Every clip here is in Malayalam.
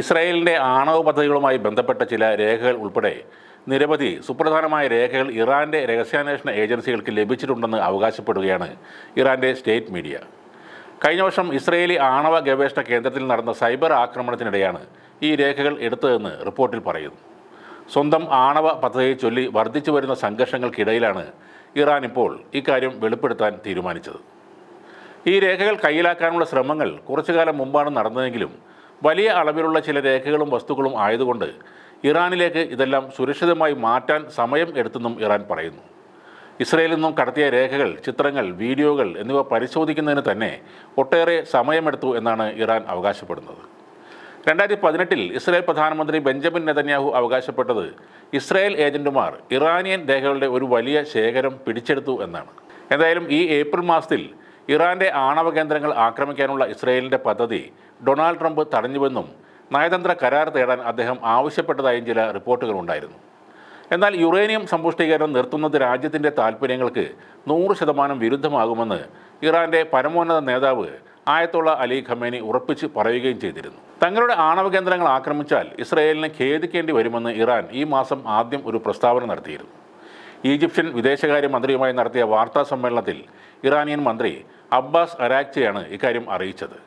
ഇസ്രായേലിന്റെ ആണവ പദ്ധതികളുമായി ബന്ധപ്പെട്ട ചില രേഖകൾ ഉൾപ്പെടെ നിരവധി സുപ്രധാനമായ രേഖകൾ ഇറാന്റെ രഹസ്യാന്വേഷണ ഏജൻസികൾക്ക് ലഭിച്ചിട്ടുണ്ടെന്ന് അവകാശപ്പെടുകയാണ് ഇറാന്റെ സ്റ്റേറ്റ് മീഡിയ. കഴിഞ്ഞ വർഷം ഇസ്രയേലി ആണവ ഗവേഷണ കേന്ദ്രത്തിൽ നടന്ന സൈബർ ആക്രമണത്തിനിടെയാണ് ഈ രേഖകൾ എടുത്തതെന്ന് റിപ്പോർട്ടിൽ പറയുന്നു. സ്വന്തം ആണവ പദ്ധതിയെ ചൊല്ലി വർദ്ധിച്ചു വരുന്ന സംഘർഷങ്ങൾക്കിടയിലാണ് ഇറാൻ ഇപ്പോൾ ഇക്കാര്യം വെളിപ്പെടുത്താൻ തീരുമാനിച്ചത്. ഈ രേഖകൾ കയ്യിലാക്കാനുള്ള ശ്രമങ്ങൾ കുറച്ചു കാലം മുമ്പാണ് നടന്നതെങ്കിലും വലിയ അളവിലുള്ള ചില രേഖകളും വസ്തുക്കളും ആയതുകൊണ്ട് ഇറാനിലേക്ക് ഇതെല്ലാം സുരക്ഷിതമായി മാറ്റാൻ സമയം എടുത്തെന്നും ഇറാൻ പറയുന്നു. ഇസ്രയേലിൽ നിന്നും കടത്തിയ രേഖകൾ ചിത്രങ്ങൾ വീഡിയോകൾ എന്നിവ പരിശോധിക്കുന്നതിന് തന്നെ ഒട്ടേറെ സമയമെടുത്തു എന്നാണ് ഇറാൻ അവകാശപ്പെടുന്നത്. രണ്ടായിരത്തി പതിനെട്ടിൽ ഇസ്രായേൽ പ്രധാനമന്ത്രി ബെഞ്ചമിൻ നെതന്യാഹു അവകാശപ്പെട്ടത് ഇസ്രായേൽ ഏജന്റുമാർ ഇറാനിയൻ രേഖകളുടെ ഒരു വലിയ ശേഖരം പിടിച്ചെടുത്തു എന്നാണ്. എന്തായാലും ഈ ഏപ്രിൽ മാസത്തിൽ ഇറാന്റെ ആണവ കേന്ദ്രങ്ങൾ ആക്രമിക്കാനുള്ള ഇസ്രായേലിന്റെ പദ്ധതി ഡൊണാൾഡ് ട്രംപ് തടഞ്ഞുവെന്നും നയതന്ത്ര കരാർ തേടാൻ അദ്ദേഹം ആവശ്യപ്പെട്ടതായും ചില റിപ്പോർട്ടുകളുണ്ടായിരുന്നു എന്നാൽ യുറേനിയം സമ്പുഷ്ടീകരണം നിർത്തുന്നത് രാജ്യത്തിന്റെ താൽപ്പര്യങ്ങൾക്ക് നൂറ് ശതമാനം വിരുദ്ധമാകുമെന്ന് ഇറാന്റെ പരമോന്നത നേതാവ് ആയത്തുള്ള അലി ഖമേനി ഉറപ്പിച്ച് പറയുകയും ചെയ്തിരുന്നു. തങ്ങളുടെ ആണവ കേന്ദ്രങ്ങൾ ആക്രമിച്ചാൽ ഇസ്രായേലിനെ ഖേദിക്കേണ്ടി വരുമെന്ന് ഇറാൻ ഈ മാസം ആദ്യം ഒരു പ്രസ്താവന നടത്തിയിരുന്നു. ഈജിപ്ഷ്യൻ വിദേശകാര്യമന്ത്രിയുമായി നടത്തിയ വാർത്താ സമ്മേളനത്തിൽ ഇറാനിയൻ മന്ത്രി അബ്ബാസ് അരാക്ചിയാണ് ഇക്കാര്യം അറിയിച്ചത്.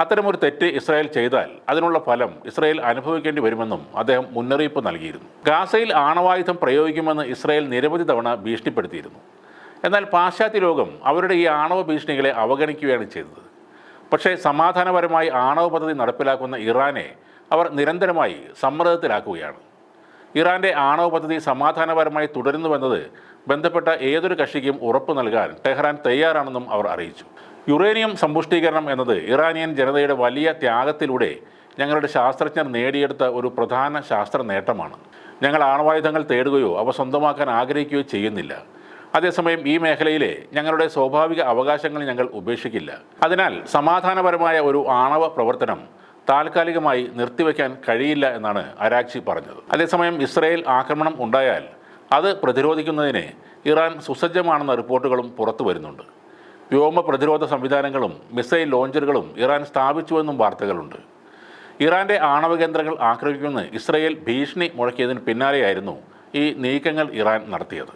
അത്തരമൊരു തെറ്റ് ഇസ്രായേൽ ചെയ്താൽ അതിനുള്ള ഫലം ഇസ്രായേൽ അനുഭവിക്കേണ്ടി വരുമെന്നും അദ്ദേഹം മുന്നറിയിപ്പ് നൽകിയിരുന്നു. ഗാസയിൽ ആണവായുധം പ്രയോഗിക്കുമെന്ന് ഇസ്രായേൽ നിരവധി തവണ ഭീഷണിപ്പെടുത്തിയിരുന്നു. എന്നാൽ പാശ്ചാത്യ ലോകം അവരുടെ ഈ ആണവ ഭീഷണികളെ അവഗണിക്കുകയാണ് ചെയ്തത്. പക്ഷേ സമാധാനപരമായി ആണവ പദ്ധതി നടപ്പിലാക്കുന്ന ഇറാനെ അവർ നിരന്തരമായി സമ്മർദ്ദത്തിലാക്കുകയാണ്. ഇറാന്റെ ആണവ പദ്ധതി സമാധാനപരമായി തുടരുന്നുവെന്നത് ബന്ധപ്പെട്ട ഏതൊരു കക്ഷിക്കും ഉറപ്പ് നൽകാൻ ടെഹ്റാൻ തയ്യാറാണെന്നും അവർ അറിയിച്ചു. യുറേനിയം സമ്പുഷ്ടീകരണം എന്നത് ഇറാനിയൻ ജനതയുടെ വലിയ ത്യാഗത്തിലൂടെ ഞങ്ങളുടെ ശാസ്ത്രജ്ഞർ നേടിയെടുത്ത ഒരു പ്രധാന ശാസ്ത്ര നേട്ടമാണ്. ഞങ്ങൾ ആണവായുധങ്ങൾ തേടുകയോ അവ സ്വന്തമാക്കാൻ ആഗ്രഹിക്കുകയോ ചെയ്യുന്നില്ല. അതേസമയം ഈ മേഖലയിലെ ഞങ്ങളുടെ സ്വാഭാവിക അവകാശങ്ങൾ ഞങ്ങൾ ഉപേക്ഷിക്കില്ല. അതിനാൽ സമാധാനപരമായ ഒരു ആണവ പ്രവർത്തനം താൽക്കാലികമായി നിർത്തിവെക്കാൻ കഴിയില്ല എന്നാണ് അരാക്ഷി പറഞ്ഞത്. അതേസമയം ഇസ്രയേൽ ആക്രമണം ഉണ്ടായാൽ അത് പ്രതിരോധിക്കുന്നതിന് ഇറാൻ സുസജ്ജമാണെന്ന റിപ്പോർട്ടുകളും പുറത്തു വരുന്നുണ്ട്. വ്യോമ പ്രതിരോധ സംവിധാനങ്ങളും മിസൈൽ ലോഞ്ചറുകളും ഇറാൻ സ്ഥാപിച്ചുവെന്നും വാർത്തകളുണ്ട്. ഇറാന്റെ ആണവ കേന്ദ്രങ്ങൾ ആക്രമിക്കുമെന്ന് ഇസ്രയേൽ ഭീഷണി മുഴക്കിയതിന് പിന്നാലെയായിരുന്നു ഈ നീക്കങ്ങൾ ഇറാൻ നടത്തിയത്.